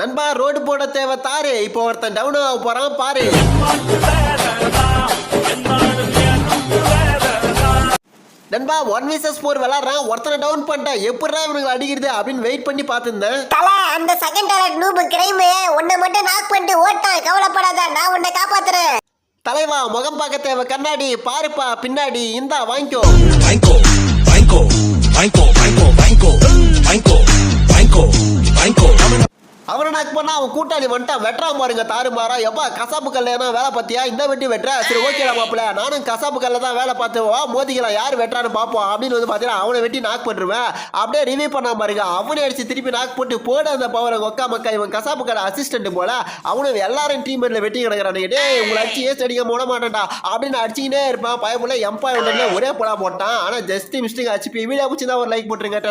நண்பா ரோடு போட தேவை தாரு. இப்போ ஒருத்தன் டவுன் ஆக போறான் பாரு. நண்பா ஒன் விசஸ் ஃபோர் விளாட்றான் ஒருத்தனை டவுன் பண்ணிட்டான். எப்படிடா இவனுக்கு அடிக்கிறது அப்படின்னு வெயிட் பண்ணி பார்த்துருந்தேன். தல அந்த செகண்ட் டாலர் நூபு கிரைம் உன்னை மட்டும் நாக் பண்ணிட்டு ஓட்டான். கவலைப்படாத நான் உன்னை காப்பாத்துறேன். தலைவா முகம் பார்க்க தேவை. கண்ணாடி பாருப்பா பின்னாடி. இந்தா வாங்கிக்கோ. Banco, banco, banco, banco, banco, attack பண்ணா அவன் கூட்டாளி வந்துட்டா வெட்டுறா பாருங்க தாறுமாறா எப்பா கசாப்பு கல்ல ஏன்னா வேலை பார்த்தியா? இந்த வெட்டி வெட்டுற. சரி ஓகேடா மாப்பிள நானும் கசாப்பு கல்ல தான் வேலை பார்த்து வா மோதிக்கலாம். யார் வெட்டுறான்னு பார்ப்போம். அப்படின்னு வந்து பார்த்தீங்கன்னா அவனை வெட்டி நாக் பண்ணுருவேன் அப்படியே ரிவ்யூ பண்ணா பாருங்க அவனே அடிச்சு திருப்பி நாக் போட்டு போட அந்த பவரை ஒக்கா மக்கா. இவன் கசாப்பு கடை அசிஸ்டன்ட் போல அவனும் எல்லாரும் டீம்ல வெட்டி கிடக்குறானுங்க டேய் உங்களை அடிச்சு ஏஸ் அடிக்க போட மாட்டேன்டா. அப்படின்னு அடிச்சுக்கிட்டே இருப்பான். பயமுள்ள எம்பாய் ஒன்றே ஒரே போடா போட்டான். ஆனால் ஜஸ்ட் மிஸ்டேக் அச்சு வீடியோ பிடிச்சி தான் ஒரு லைக் போட்டுருங்க